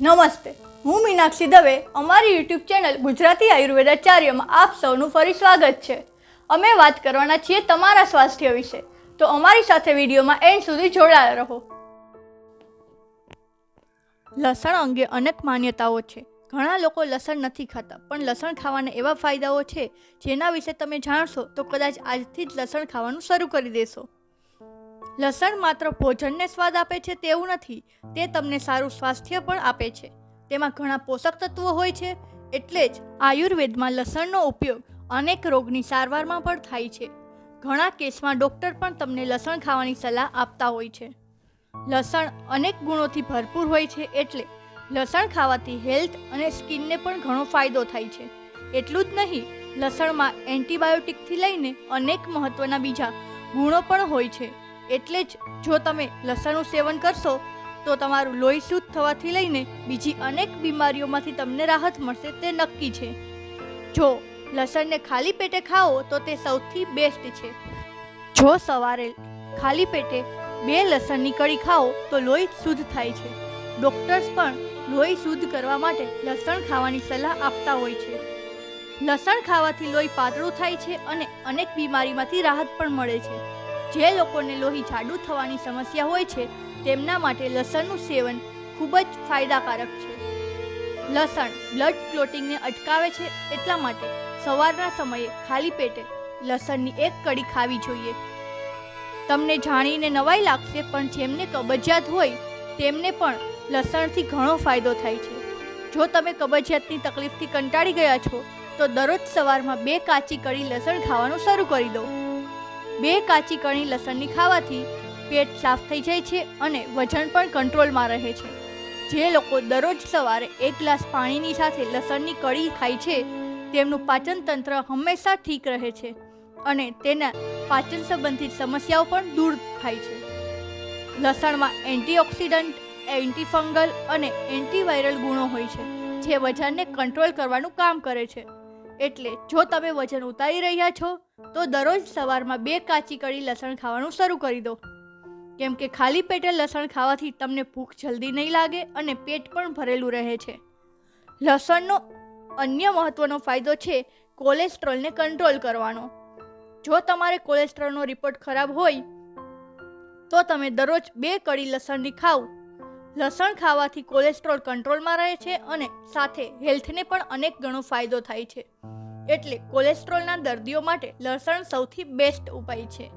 નમસ્તે. હું મીનાક્ષી દવે. અમારી યુટ્યુબ ચેનલ ગુજરાતી આયુર્વેદાચાર્યમાં આપ સૌનું ફરી સ્વાગત છે. અમે વાત કરવાના છીએ તમારા સ્વાસ્થ્ય વિશે. તો અમારી સાથે વિડીયોમાં એન્ડ સુધી જોડાયા રહો. લસણ અંગે અનેક માન્યતાઓ છે. ઘણા લોકો લસણ નથી ખાતા, પણ લસણ ખાવાના એવા ફાયદાઓ છે જેના વિશે તમે જાણશો તો કદાચ આજથી જ લસણ ખાવાનું શરૂ કરી દેશો. લસણ માત્ર ભોજનને સ્વાદ આપે છે તેવું નથી, તે તમને સારું સ્વાસ્થ્ય પણ આપે છે. તેમાં ઘણા પોષક તત્વો હોય છે, એટલે જ આયુર્વેદમાં લસણનો ઉપયોગ અનેક રોગની સારવારમાં પણ થાય છે. ઘણા કેસમાં ડૉક્ટર પણ તમને લસણ ખાવાની સલાહ આપતા હોય છે. લસણ અનેક ગુણોથી ભરપૂર હોય છે એટલે લસણ ખાવાથી હેલ્થ અને સ્કિનને પણ ઘણો ફાયદો થાય છે. એટલું જ નહીં, લસણમાં એન્ટીબાયોટિકથી લઈને અનેક મહત્ત્વના બીજા ગુણો પણ હોય છે. એટલે જ જો તમે લસણનું સેવન કરશો, તો તમારું લોહી શુદ્ધ થવાથી લઈને બીજી અનેક બીમારીઓમાંથી તમને રાહત મળશે તે નક્કી છે. જો લસણને ખાલી પેટે ખાઓ, તો તે સૌથી બેસ્ટ છે. જો સવારે ખાલી પેટે બે લસણની કળી ખાઓ, તો લોહી શુદ્ધ થાય છે. ડૉક્ટર્સ પણ લોહી શુદ્ધ કરવા માટે લસણ ખાવાની સલાહ આપતા હોય છે. લસણ ખાવાથી લોહી પાતળું થાય છે અને અનેક બીમારીમાંથી રાહત પણ મળે છે. જે લોકોને લોહી જાડું થવાની સમસ્યા હોય છે, તેમના માટે લસણનું સેવન ખૂબ જ ફાયદાકારક છે. લસણ બ્લડ ક્લોટિંગને અટકાવે છે એટલા માટે સવારના સમયે ખાલી પેટે લસણની એક કડી ખાવી જોઈએ. તમને જાણીને નવાઈ લાગશે, પણ જેમને કબજિયાત હોય, તેમને પણ લસણથી ઘણો ફાયદો થાય છે. જો તમે કબજિયાતની તકલીફથી કંટાળી ગયા છો, તો દરરોજ સવારમાં બે કાચી કડી લસણ ખાવાનું શરૂ કરી દો. બે કાચી કણી લસણની ખાવાથી પેટ સાફ થઈ જાય છે અને વજન પણ કંટ્રોલમાં રહે છે. જે લોકો દરરોજ સવારે એક ગ્લાસ પાણીની સાથે લસણની કળી ખાય છે, તેમનું પાચન તંત્ર હંમેશા ઠીક રહે છે અને તેના પાચન સંબંધિત સમસ્યાઓ પણ દૂર થાય છે. લસણમાં એન્ટીઓક્સિડન્ટ, એન્ટીફંગલ અને એન્ટીવાયરલ ગુણો હોય છે, જે વજનને કંટ્રોલ કરવાનું કામ કરે છે. એટલે જો તમે વજન ઉતારી રહ્યા છો, તો દરરોજ સવારમાં બે કાચી કડી લસણ ખાવાનું શરૂ કરી દો. કેમ કે ખાલી પેટે લસણ ખાવાથી તમને ભૂખ જલ્દી નહીં લાગે અને પેટ પણ ભરેલું રહે છે. લસણનો અન્ય મહત્વનો ફાયદો છે કોલેસ્ટ્રોલને કંટ્રોલ કરવાનો. જો તમારે કોલેસ્ટ્રોલનો રિપોર્ટ ખરાબ હોય, તો તમે દરરોજ બે કડી લસણની ખાવ. લસણ ખાવાથી કોલેસ્ટ્રોલ કંટ્રોલમાં રહે છે અને સાથે હેલ્થને પણ અનેક ગણો ફાયદો થાય છે. એટલે કોલેસ્ટ્રોલના દર્દીઓ માટે લસણ સૌથી બેસ્ટ ઉપાય છે.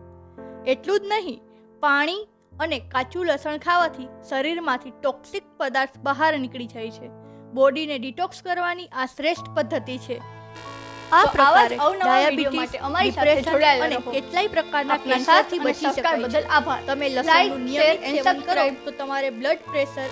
એટલું જ નહીં, પાણી અને કાચું લસણ ખાવાથી શરીરમાંથી ટોક્સિક પદાર્થ બહાર નીકળી જાય છે. બોડીને ડિટોક્સ કરવાની આ શ્રેષ્ઠ પદ્ધતિ છે. આ પ્રકારે ડાયાબિટીસ અમારી સાથે ડિપ્રેશન અને કેટલાય પ્રકારના કેન્સરથી બચી શકાય બદલ આભાર. તમે લસણનું નિયમિત સેવન કરો. તો તમારે બ્લડ પ્રેશર